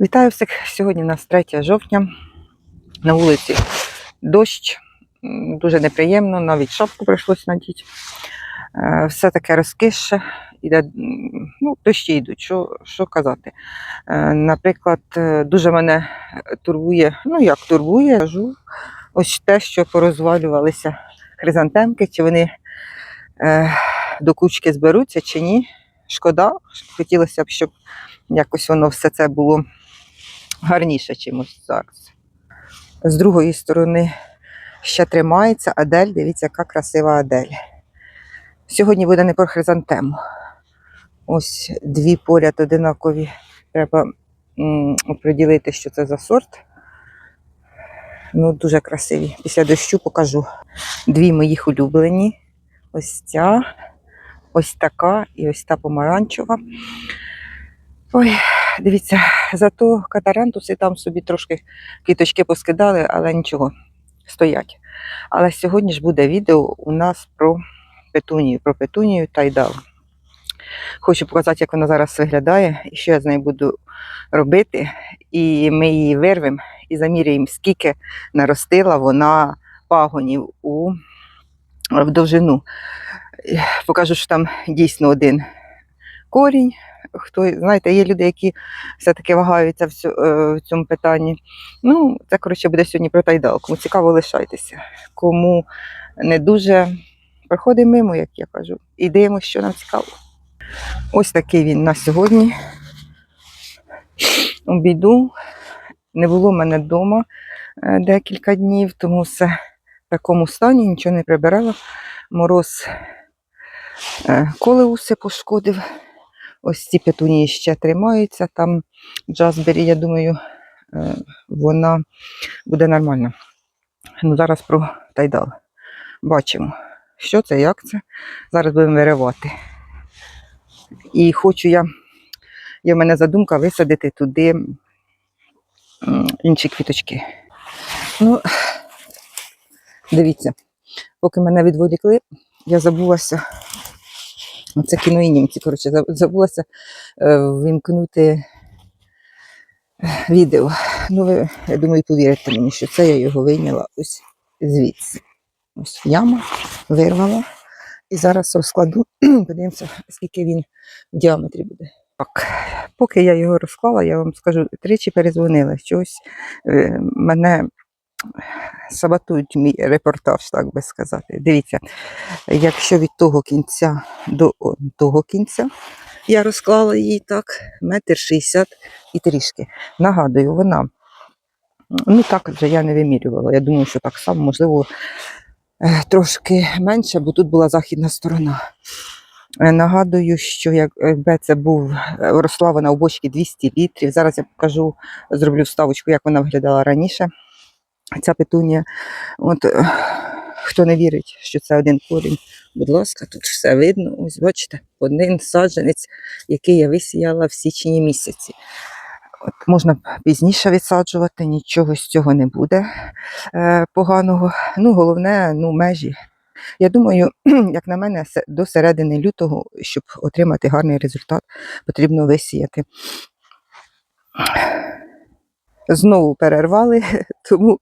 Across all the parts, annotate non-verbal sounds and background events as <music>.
Вітаю всіх! Сьогодні у нас 3 жовтня. На вулиці дощ. Дуже неприємно, навіть шапку прийшлось надіти. Е, Все таке розкише. Іде, ну, дощі йдуть, що, що казати. Е, Наприклад, е, дуже мене турбує, ну як турбує, кажу, ось те, що порозвалювалися хризантемки, чи вони е, до кучки зберуться, чи ні. Шкода, хотілося б, щоб якось воно все це було гарніше чимось зараз. З другої сторони ще тримається Адель. Дивіться, яка красива Адель. Сьогодні буде не про хризантему. Ось дві поряд одинакові. Треба оприділити, що це за сорт. Ну, дуже красиві. Після дощу покажу. Дві моїх улюблені. Ось ця, ось така і ось та помаранчева. Ой, Дивіться, зато катарантуси там собі трошки квіточки поскидали, але нічого, стоять. Але сьогодні ж буде відео у нас про петунію, про петунію тайдал. Хочу показати, як вона зараз виглядає і що я з нею буду робити. І ми її вирвемо і заміряємо, скільки наростила вона пагонів у в довжину. Покажу, що там дійсно один корінь хто знаєте, є люди, які все-таки вагаються в, цю- е, в цьому питанні. Ну, це коротше буде сьогодні про тайдал. Кому цікаво, лишайтеся. Кому не дуже проходимо мимо, як я кажу, і дивимося, що нам цікаво. Ось такий він на сьогодні. Обіду. Не було в мене вдома е, декілька днів, тому все в такому стані, нічого не прибирала. Мороз е, колеуси пошкодив. Ось ці петунії ще тримаються. Там Джазбері, я думаю, е, вона буде нормальна. Ну, зараз про тайдал. Бачимо, що це, як це. Зараз будемо виривати. І хочу я, є в мене задумка висадити туди інші квіточки. Ну, дивіться, поки мене відволікли, я забулася це кіно і німці, коротше, забулася е, вимкнути е, відео. Ну, ви, я думаю, повірите мені, що це я його вийняла ось звідси. Ось яма вирвала. І зараз розкладу, <clears throat> подивимося, скільки він в діаметрі буде. Так, поки я його розклала, я вам скажу, тричі перезвонила. Щось е, мене саботують мій репортаж, так би сказати. Дивіться, якщо від того кінця до того кінця я розклала її так, метр шістдесят і трішки. Нагадую, вона, ну так вже я не вимірювала. Я думаю, що так само, можливо, е, трошки менше, бо тут була західна сторона. Е, Нагадую, що як- якби це був е, росла вона у бочці 200 літрів. Зараз я покажу, зроблю вставочку, як вона виглядала раніше. Ця петунія. От е, хто не вірить, що це один корінь, будь ласка, тут все видно. Ось бачите, один саджанець, який я висіяла в січні місяці. От можна пізніше відсаджувати, нічого з цього не буде е, поганого. Ну, головне, ну, межі. Я думаю, <clears throat> як на мене, до середини лютого, щоб отримати гарний результат, потрібно висіяти. Знову перервали, <laughs> тому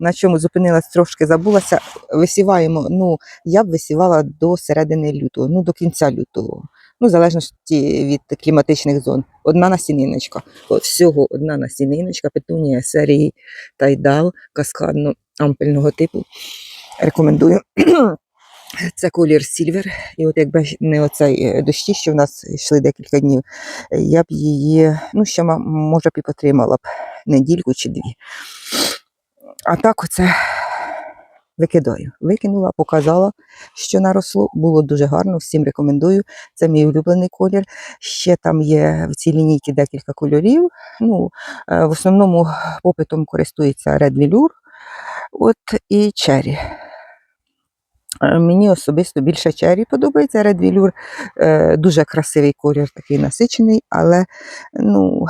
на чому зупинилась, трошки забулася. Висіваємо, ну, я б висівала до середини лютого, ну, до кінця лютого. Ну, в залежності від кліматичних зон. Одна насіниночка. От всього одна насіниночка, петунія серії тайдал каскадно-ампельного типу. Рекомендую. <clears throat> Це колір Сільвер. І от якби не оцей е, дощі, що в нас йшли декілька днів, я б її, ну, ще може б і потримала б недільку чи дві. А так оце викидаю. Викинула, показала, що наросло. Було дуже гарно, всім рекомендую. Це мій улюблений колір. Ще там є в цій лінійці декілька кольорів. Ну, е, в основному попитом користується Red Velour от, і Cherry. Е, Мені особисто більше Cherry подобається. Е, дуже красивий колір, такий насичений, але ну,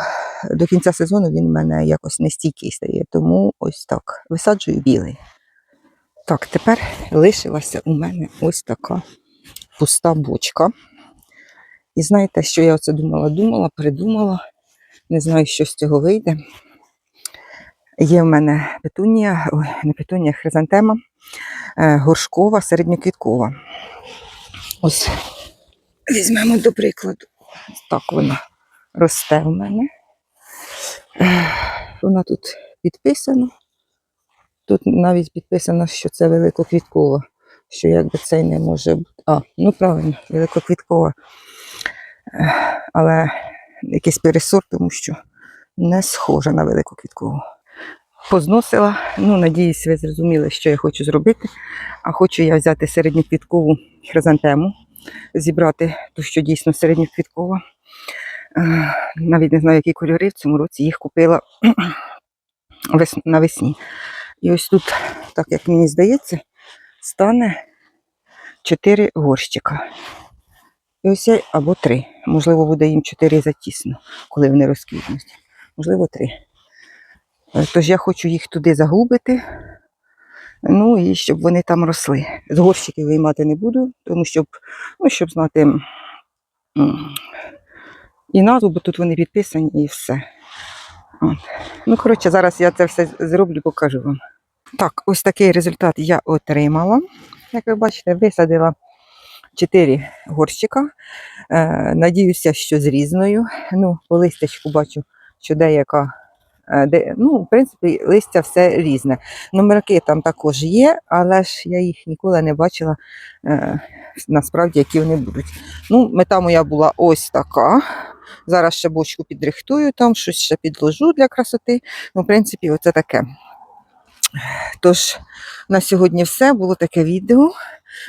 до кінця сезону він в мене якось нестійкий стає. Тому ось так. Висаджую білий. Так, тепер лишилася у мене ось така пуста бочка. І знаєте, що я оце думала? Думала, придумала. Не знаю, що з цього вийде. Є в мене петунія, ой, не петунія, хризантема, горшкова, середньоквіткова. Ось візьмемо до прикладу. Так вона росте в мене. Е, Вона тут підписана. Тут навіть підписано, що це великоквіткова, що якби це не може бути. А, ну правильно, великоквіткова. Е, Але якийсь пересорт, тому що не схожа на великоквіткову. Позносила, ну, надіюсь, ви зрозуміли, що я хочу зробити. А хочу я взяти середньоквіткову хризантему, зібрати ту, що дійсно середньоквіткова. Е, Навіть не знаю, які кольори в цьому році їх купила <clears throat> навесні. І ось тут, так як мені здається, стане 4 горщика. І ось або 3. Можливо, буде їм 4 затісно, коли вони розквітнуть. Можливо, 3. Тож я хочу їх туди заглубити. Ну і щоб вони там росли. З горщиків виймати не буду, тому щоб, ну, щоб знати і назву, бо тут вони підписані і все. От. Ну, коротше, зараз я це все зроблю, покажу вам. Так, ось такий результат я отримала. Як ви бачите, висадила 4 горщика. Е, надіюся, що з різною. Ну, по листячку бачу, що деяка. Е, Де, ну, в принципі, листя все різне. Номерки там також є, але ж я їх ніколи не бачила е, насправді, які вони будуть. Ну, мета моя була ось така. Зараз ще бочку підрихтую, там щось ще підложу для красоти. Ну, в принципі, оце таке. Тож, на сьогодні все. Було таке відео.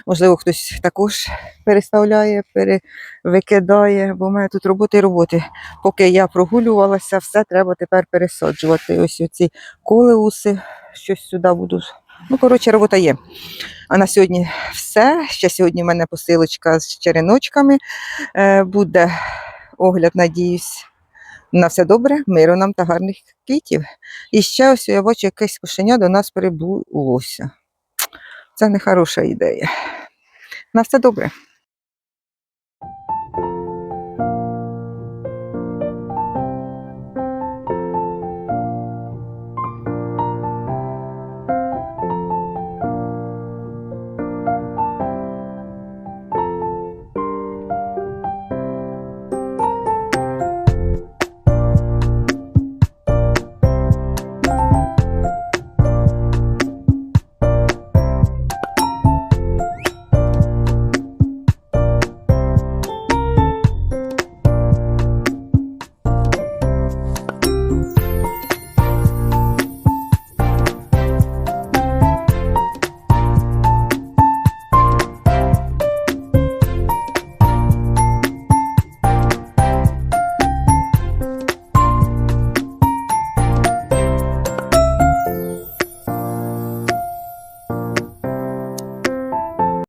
Можливо, хтось також переставляє, перевикидає, бо в мене тут роботи і роботи. Поки я прогулювалася, все треба тепер пересаджувати. Ось оці колеуси, щось сюди буду. Ну, коротше, робота є. А на сьогодні все. Ще сьогодні в мене посилочка з череночками. Е, буде огляд, надіюсь. На все добре, миру нам та гарних квітів. І ще ось я бачу, якесь кошеня до нас прибулося. Це не хороша ідея. На все добре.